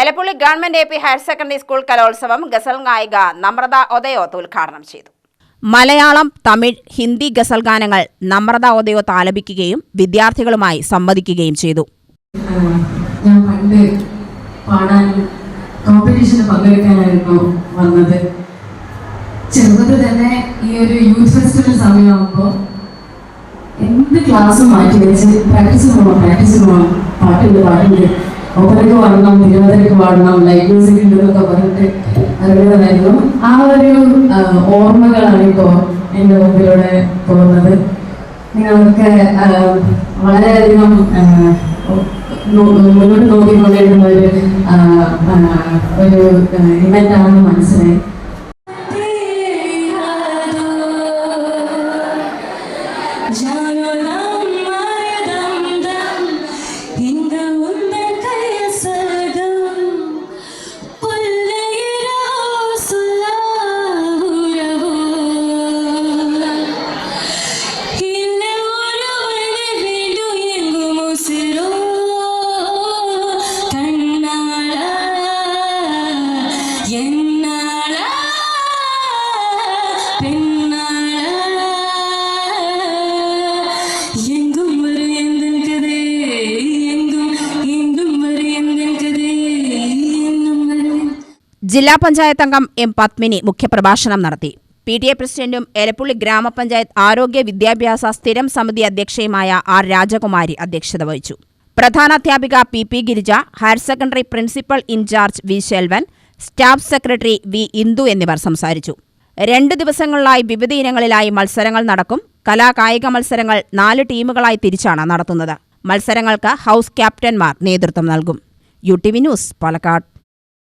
Elappully government A P higher secondary school കലോത്സവം ഗസൽ ഗായിക നമ്രത ഒദയോത്ത് ഉദ്ഘാടനം ചെയ്തു. മലയാളം തമിഴ് ഹിന്ദി ഗസൽ ഗാനങ്ങൾ നമ്രത ഒദയോത്ത് ആലപിക്കുകയും വിദ്യാർത്ഥികളുമായി സംവദിക്കുകയും ചെയ്തു. ഞാൻ പണ്ട് പാടാൻ കോമ്പറ്റീഷന് പങ്കെടുക്കാനായിരുന്നു വന്നത്. ചെറുപ്പത്തിൽ തന്നെ ഈ ഒരു യൂത്ത് ഫെസ്റ്റിവൽ സമയമാകുമ്പോൾ എന്ത് ക്ലാസ്സും മാറ്റി വെച്ച് പ്രാക്ടീസ് പോവാം പ്രാക്ടീസ് പോവാം പാട്ടുണ്ട് പാട്ടുണ്ട് ഒപ്പരയ്ക്ക് വരണം തിരുവനന്തപുരക്ക് വരണം ലൈവ് മ്യൂസിക് ഉണ്ടെന്നൊക്കെ പറഞ്ഞിട്ട് അറിയുന്നതായിരുന്നു ആ ഒരു ഓർമ്മകളാണ് ഇപ്പോൾ എന്റെ മുമ്പിലൂടെ പോകുന്നത് നിങ്ങൾക്ക് വളരെയധികം മുന്നോട്ട് നോക്കിക്കൊണ്ടിരുന്ന ഒരു ഒരു ഇവന്റാണെന്ന് മനസ്സിലായി. Jangan ജില്ലാ പഞ്ചായത്ത് അംഗം എം പത്മിനി മുഖ്യപ്രഭാഷണം നടത്തി. പി ടി എ പ്രസിഡന്റും എരപ്പുള്ളി ഗ്രാമപഞ്ചായത്ത് ആരോഗ്യ വിദ്യാഭ്യാസ സ്ഥിരം സമിതി അധ്യക്ഷയുമായ ആർ രാജകുമാരി അധ്യക്ഷത വഹിച്ചു. പ്രധാനാധ്യാപിക P P Girija higher secondary principal in-charge V Selvan staff secretary V Indu എന്നിവർ സംസാരിച്ചു. രണ്ട് ദിവസങ്ങളിലായി വിവിധ ഇനങ്ങളിലായി മത്സരങ്ങൾ നടക്കും. കലാകായിക മത്സരങ്ങൾ നാല് ടീമുകളായി തിരിച്ചാണ് നടത്തുന്നത്. മത്സരങ്ങൾക്ക് ഹൌസ് ക്യാപ്റ്റന്മാർ നേതൃത്വം നൽകും. U T V news Palakkad.